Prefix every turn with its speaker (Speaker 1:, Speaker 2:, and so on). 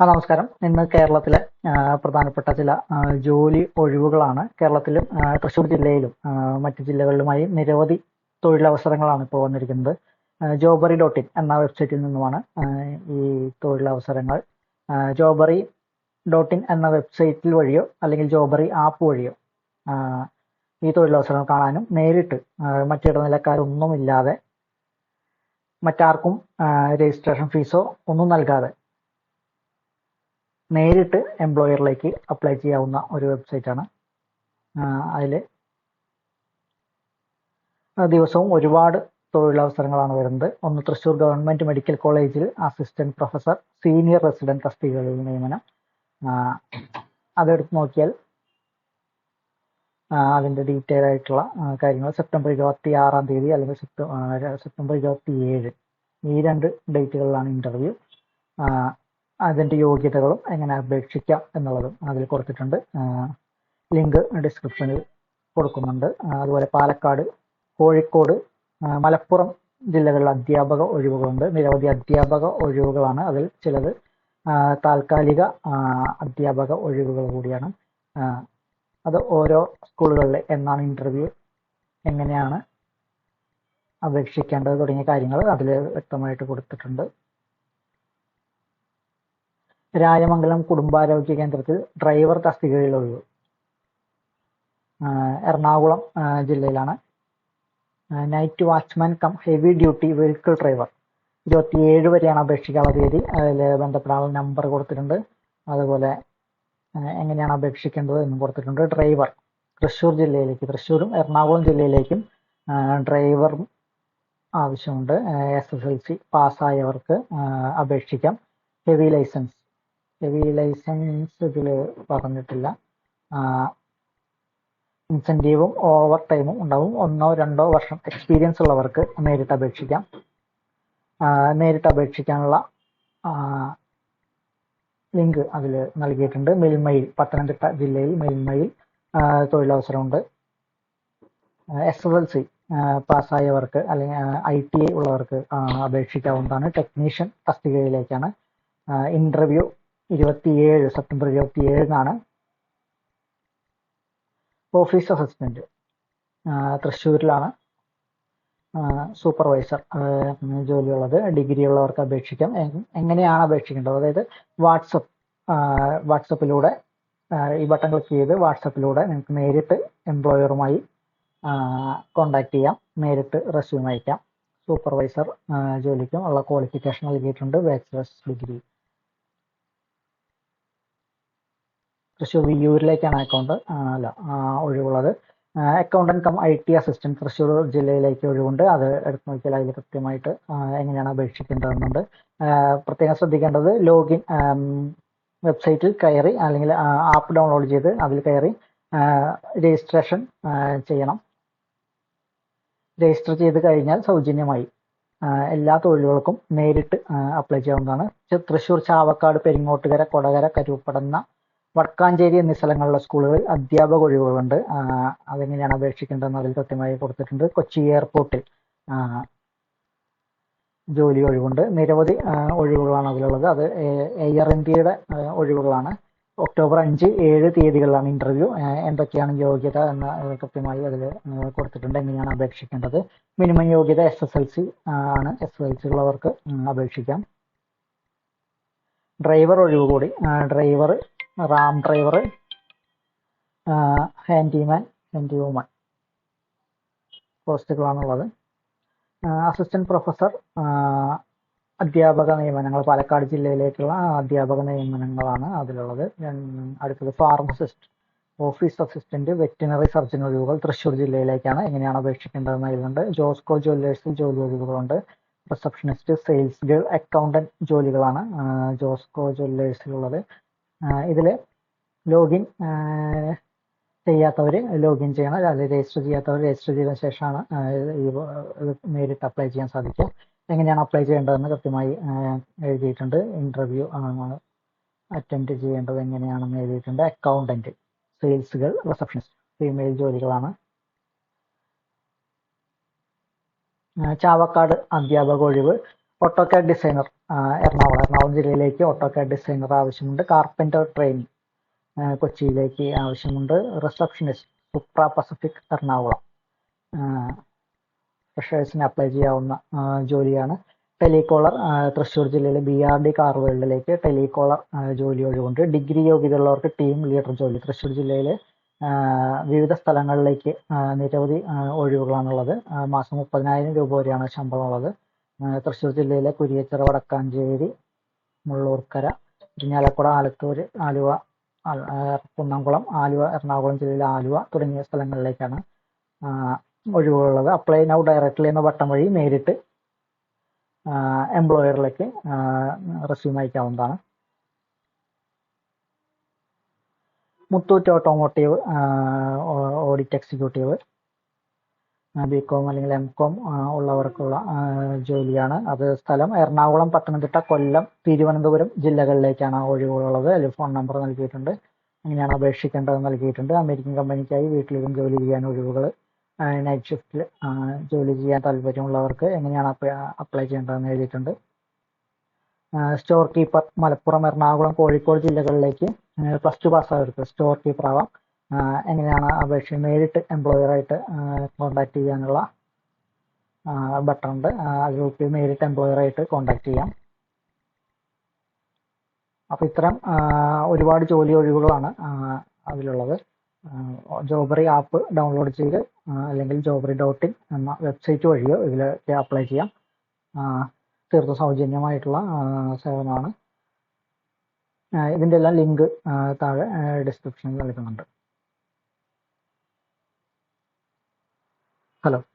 Speaker 1: ആ നമസ്കാരം. ഇന്ന് കേരളത്തിലെ പ്രധാനപ്പെട്ട ചില ജോലി ഒഴിവുകളാണ്. കേരളത്തിലും തൃശ്ശൂർ ജില്ലയിലും മറ്റു ജില്ലകളിലുമായി നിരവധി തൊഴിലവസരങ്ങളാണ് ഇപ്പോൾ വന്നിരിക്കുന്നത്. ജോബറി ഡോട്ട് ഇൻ എന്ന വെബ്സൈറ്റിൽ നിന്നുമാണ് ഈ തൊഴിലവസരങ്ങൾ. ജോബറി ഡോട്ട് ഇൻ എന്ന വെബ്സൈറ്റിൽ വഴിയോ അല്ലെങ്കിൽ ജോബറി ആപ്പ് വഴിയോ ഈ തൊഴിലവസരങ്ങൾ കാണാനും നേരിട്ട് മറ്റിടനിലക്കാരൊന്നുമില്ലാതെ മറ്റാർക്കും രജിസ്ട്രേഷൻ ഫീസോ ഒന്നും നൽകാതെ നേരിട്ട് എംപ്ലോയറിലേക്ക് അപ്ലൈ ചെയ്യാവുന്ന ഒരു വെബ്സൈറ്റ് ആണ്. അതിൽ ദിവസവും ഒരുപാട് തൊഴിലവസരങ്ങളാണ് വരുന്നത്. ഒന്ന് തൃശ്ശൂർ ഗവൺമെന്റ് മെഡിക്കൽ കോളേജിൽ അസിസ്റ്റന്റ് പ്രൊഫസർ സീനിയർ റെസിഡന്റ് തസ്തികകളിൽ നിയമനം. അതെടുത്ത് നോക്കിയാൽ അതിന്റെ ഡീറ്റെയിൽ ആയിട്ടുള്ള കാര്യങ്ങൾ സെപ്റ്റംബർ ഇരുപത്തി ആറാം തീയതി അല്ലെങ്കിൽ സെപ്റ്റംബർ ഇരുപത്തി ഏഴ് ഈ രണ്ട് ഡേറ്റുകളിലാണ് ഇന്റർവ്യൂ അതിന്റെ യോഗ്യതകളും എങ്ങനെ അപേക്ഷിക്കാം എന്നുള്ളതും അതിൽ കൊടുത്തിട്ടുണ്ട്. ലിങ്ക് ഡിസ്ക്രിപ്ഷനിൽ കൊടുക്കുന്നുണ്ട്. അതുപോലെ പാലക്കാട് കോഴിക്കോട് മലപ്പുറം ജില്ലകളിൽ അധ്യാപക ഒഴിവുകളുണ്ട്. നിരവധി അധ്യാപക ഒഴിവുകളാണ് അതിൽ ചിലത്. താൽക്കാലിക അധ്യാപക ഒഴിവുകൾ കൂടിയാണ്. അത് ഓരോ സ്കൂളുകളിലെ എന്നാണ് ഇന്റർവ്യൂ എങ്ങനെയാണ് അപേക്ഷിക്കേണ്ടത് തുടങ്ങിയ കാര്യങ്ങൾ അതിൽ വ്യക്തമായിട്ട് കൊടുത്തിട്ടുണ്ട്. രാജമംഗലം കുടുംബാരോഗ്യ കേന്ദ്രത്തിൽ ഡ്രൈവർ തസ്തികയിൽ ഒഴിവ് എറണാകുളം ജില്ലയിലാണ്. Night watchman cum heavy duty vehicle driver ഇരുപത്തിയേഴ് വരെയാണ് അപേക്ഷിക്കാനുള്ള തീയതി അതിൽ ബന്ധപ്പെടാനുള്ള നമ്പർ കൊടുത്തിട്ടുണ്ട്. അതുപോലെ എങ്ങനെയാണ് അപേക്ഷിക്കേണ്ടത് എന്നും കൊടുത്തിട്ടുണ്ട് ഡ്രൈവർ തൃശ്ശൂർ ജില്ലയിലേക്ക് തൃശ്ശൂരും എറണാകുളം ജില്ലയിലേക്കും ഡ്രൈവർ ആവശ്യമുണ്ട്. എസ് എസ് എൽ സി പാസ്സായവർക്ക് അപേക്ഷിക്കാം. ഹെവി ലൈസൻസ് ഹെവി ലൈസൻസ് ഇതിൽ പറഞ്ഞിട്ടില്ല. ഇൻസെന്റീവും ഓവർ ടൈമും ഉണ്ടാവും. ഒന്നോ രണ്ടോ വർഷം എക്സ്പീരിയൻസ് ഉള്ളവർക്ക് നേരിട്ട് അപേക്ഷിക്കാം. നേരിട്ട് അപേക്ഷിക്കാനുള്ള ലിങ്ക് അതിൽ നൽകിയിട്ടുണ്ട്. മിൽമയിൽ പത്തനംതിട്ട ജില്ലയിൽ മിൽമയിൽ തൊഴിലവസരമുണ്ട്. എസ് എസ് എൽ സി പാസ്സായവർക്ക് അല്ലെങ്കിൽ ഐ ടി ഐ ഉള്ളവർക്ക് അപേക്ഷിക്കാവുന്നതാണ്. ടെക്നീഷ്യൻ തസ്തികയിലേക്കാണ്. ഇന്റർവ്യൂ ഇരുപത്തിയേഴ് സെപ്റ്റംബർ ഇരുപത്തിയേഴിനാണ് ഓഫീസ് അസിസ്റ്റന്റ് തൃശ്ശൂരിലാണ്. സൂപ്പർവൈസർ ജോലിയുള്ളത്. ഡിഗ്രി ഉള്ളവർക്ക് അപേക്ഷിക്കാം. എങ്ങനെയാണ് അപേക്ഷിക്കേണ്ടത്? അതായത് വാട്സപ്പ് വാട്സപ്പിലൂടെ ഈ ബട്ടൺ ക്ലിക്ക് ചെയ്ത് വാട്സപ്പിലൂടെ നിങ്ങൾക്ക് നേരിട്ട് എംപ്ലോയറുമായി കോണ്ടാക്ട് ചെയ്യാം. നേരിട്ട് റെസ്യൂം അയക്കാം. സൂപ്പർവൈസർ ജോലിക്കും ഉള്ള ക്വാളിഫിക്കേഷൻ നൽകിയിട്ടുണ്ട്. ബാച്ചിലേഴ്സ് ഡിഗ്രി തൃശ്ശൂർ വിയ്യൂരിലേക്കാണ് അക്കൗണ്ട് അല്ല ഒഴിവുള്ളത്. Accountant cum I T assistant Thrissur ജില്ലയിലേക്ക് ഒഴിവുണ്ട്. അത് എടുത്തു നോക്കിയാൽ അതിൽ കൃത്യമായിട്ട് എങ്ങനെയാണ് അപേക്ഷിക്കേണ്ടതെന്നുണ്ട്. പ്രത്യേകം ശ്രദ്ധിക്കേണ്ടത് ലോഗിൻ വെബ്സൈറ്റിൽ കയറി അല്ലെങ്കിൽ ആപ്പ് ഡൗൺലോഡ് ചെയ്ത് അതിൽ കയറി രജിസ്ട്രേഷൻ ചെയ്യണം. രജിസ്റ്റർ ചെയ്ത് കഴിഞ്ഞാൽ സൗജന്യമായി എല്ലാ തൊഴിലുകൾക്കും നേരിട്ട് അപ്ലൈ ചെയ്യാവുന്നതാണ്. തൃശ്ശൂർ ചാവക്കാട് പെരിങ്ങോട്ടുകര കൊടകര കരുപ്പടന്ന വടക്കാഞ്ചേരി എന്നീ സ്ഥലങ്ങളിലെ സ്കൂളുകളിൽ അധ്യാപക ഒഴിവുകളുണ്ട്. അതെങ്ങനെയാണ് അപേക്ഷിക്കേണ്ടതെന്ന് അതിൽ കൃത്യമായി കൊടുത്തിട്ടുണ്ട്. കൊച്ചി എയർപോർട്ടിൽ ജോലി ഒഴിവുണ്ട്. നിരവധി ഒഴിവുകളാണ് അതിലുള്ളത്. അത് എയർ ഇന്ത്യയുടെ ഒഴിവുകളാണ്. ഒക്ടോബർ അഞ്ച് ഏഴ് തീയതികളിലാണ് ഇന്റർവ്യൂ എന്തൊക്കെയാണ് യോഗ്യത എന്ന് കൃത്യമായി അതിൽ കൊടുത്തിട്ടുണ്ട്. എങ്ങനെയാണ് അപേക്ഷിക്കേണ്ടത്? മിനിമം യോഗ്യത എസ് എസ് എൽ സി ആണ്. എസ് എസ് എൽ സി ഉള്ളവർക്ക് അപേക്ഷിക്കാം. ഡ്രൈവർ ഒഴിവ് കൂടി. ഡ്രൈവർ റാം ഡ്രൈവർ ഹാൻഡിമാൻ ഹാൻഡി വുമൺ പോസ്റ്റുകളാണുള്ളത് അസിസ്റ്റന്റ് പ്രൊഫസർ അധ്യാപക നിയമനങ്ങൾ പാലക്കാട് ജില്ലയിലേക്കുള്ള അധ്യാപക നിയമനങ്ങളാണ് അതിലുള്ളത്. അടുത്തത് pharmacist office assistant veterinary surgeon ഒഴിവുകൾ തൃശ്ശൂർ ജില്ലയിലേക്കാണ് എങ്ങനെയാണ് അപേക്ഷിക്കേണ്ടതെന്ന് അതിലുണ്ട് ജോസ്കോ ജ്വല്ലേഴ്സിൽ ജോലി ഒഴിവുകളുണ്ട് റിസപ്ഷനിസ്റ്റ് സെയിൽസ് ഗേൾ അക്കൗണ്ടന്റ് ജോലികളാണ് ജോസ്കോ ജ്വല്ലേഴ്സിലുള്ളത്. ഇതിൽ ലോഗിൻ ചെയ്യാത്തവർ ലോഗിൻ ചെയ്യണം. അല്ലെങ്കിൽ രജിസ്റ്റർ ചെയ്യാത്തവർ രജിസ്റ്റർ ചെയ്ത ശേഷമാണ് നേരിട്ട് അപ്ലൈ ചെയ്യാൻ സാധിക്കുക. എങ്ങനെയാണ് അപ്ലൈ ചെയ്യേണ്ടതെന്ന് കൃത്യമായി എഴുതിയിട്ടുണ്ട്. ഇന്റർവ്യൂ അറ്റൻഡ് ചെയ്യേണ്ടത് എങ്ങനെയാണെന്ന് എഴുതിയിട്ടുണ്ട്. അക്കൗണ്ടന്റ് സെയിൽസുകൾ റിസപ്ഷനിസ്റ്റ് ഫീമെയിൽ ജോലികളാണ്. ചാവക്കാട് അധ്യാപക ഒഴിവ്. ഓട്ടോകാഡ് ഡിസൈനർ എറണാകുളം എറണാകുളം ജില്ലയിലേക്ക് ഓട്ടോകാഡ് ഡിസൈനർ ആവശ്യമുണ്ട്. കാർപ്പന്റർ ട്രെയിനിങ് കൊച്ചിയിലേക്ക് ആവശ്യമുണ്ട്. Receptionist Supra Pacific Ernakulam. ഫ്രഷേഴ്സിന് apply ചെയ്യാവുന്ന ജോലിയാണ്. ടെലികോളർ തൃശ്ശൂർ ജില്ലയിലെ ബി ആർ ഡി കാർവേൾഡിലേക്ക് ടെലികോളർ ആ, ജോലി ഒഴിവുണ്ട്. ഡിഗ്രി യോഗ്യത ഉള്ളവർക്ക് ടീം ലീഡർ ജോലി. തൃശ്ശൂർ ജില്ലയിലെ വിവിധ സ്ഥലങ്ങളിലേക്ക് നിരവധി ഒഴിവുകളാണുള്ളത്. മാസം മുപ്പതിനായിരം രൂപ വരെയാണ് ശമ്പളം തൃശ്ശൂർ ജില്ലയിലെ കുരിയച്ചിറ വടക്കാഞ്ചേരി മുള്ളൂർക്കര ഇരിഞ്ഞാലക്കുട ആലത്തൂർ ആലുവ കുന്നംകുളം ആലുവ എറണാകുളം ജില്ലയിലെ ആലുവ തുടങ്ങിയ സ്ഥലങ്ങളിലേക്കാണ് ഒഴിവുള്ളത്. അപ്ലൈ നൗ ഡയറക്ട്ലി എന്ന ബട്ടൺ വഴി നേരിട്ട് എംപ്ലോയറിലേക്ക് റെസ്യൂം അയക്കാവുന്നതാണ്. Muthoot automotive audit executive B com അല്ലെങ്കിൽ എം കോം ഉള്ളവർക്കുള്ള ജോലിയാണ്. അത് സ്ഥലം എറണാകുളം പത്തനംതിട്ട കൊല്ലം തിരുവനന്തപുരം ജില്ലകളിലേക്കാണ് ഒഴിവുകളുള്ളത് അതിൽ ഫോൺ നമ്പർ നൽകിയിട്ടുണ്ട്. അങ്ങനെയാണ് അപേക്ഷിക്കേണ്ടത് നൽകിയിട്ടുണ്ട്. അമേരിക്കൻ കമ്പനിക്കായി വീട്ടിലിരുന്ന് ജോലി ചെയ്യാൻ ഒഴിവുകൾ നൈറ്റ് ഷിഫ്റ്റിൽ ജോലി ചെയ്യാൻ താല്പര്യമുള്ളവർക്ക് എങ്ങനെയാണ് അപ്ലൈ ചെയ്യേണ്ടതെന്ന് എഴുതിയിട്ടുണ്ട്. സ്റ്റോർ കീപ്പർ മലപ്പുറം എറണാകുളം കോഴിക്കോട് ജില്ലകളിലേക്ക് പ്ലസ് ടു പാസ്സായവർക്ക് സ്റ്റോർ കീപ്പർ ആവാം. എങ്ങനെയാണ് അപേക്ഷ നേരിട്ട് എംപ്ലോയറായിട്ട് കോണ്ടാക്ട് ചെയ്യാനുള്ള ബട്ടൺ ഉണ്ട്. അതിൽ ക്ലിക്ക് നേരിട്ട് എംപ്ലോയറായിട്ട് കോണ്ടാക്ട് ചെയ്യാം. അപ്പോൾ ഇത്തരം ഒരുപാട് ജോലി ഒഴിവുകളാണ് അതിലുള്ളത്. ജോബറി ആപ്പ് ഡൗൺലോഡ് ചെയ്ത് അല്ലെങ്കിൽ ജോബറി ഡോട്ട് ഇൻ എന്ന വെബ്സൈറ്റ് വഴിയോ ഇതിലേക്ക് അപ്ലൈ ചെയ്യാം. തീർത്തും സൗജന്യമായിട്ടുള്ള സേവനമാണ്. ഇതിന്റെ എല്ലാം ലിങ്ക് താഴെ ഡിസ്ക്രിപ്ഷനിൽ നൽകുന്നുണ്ട്. Hello.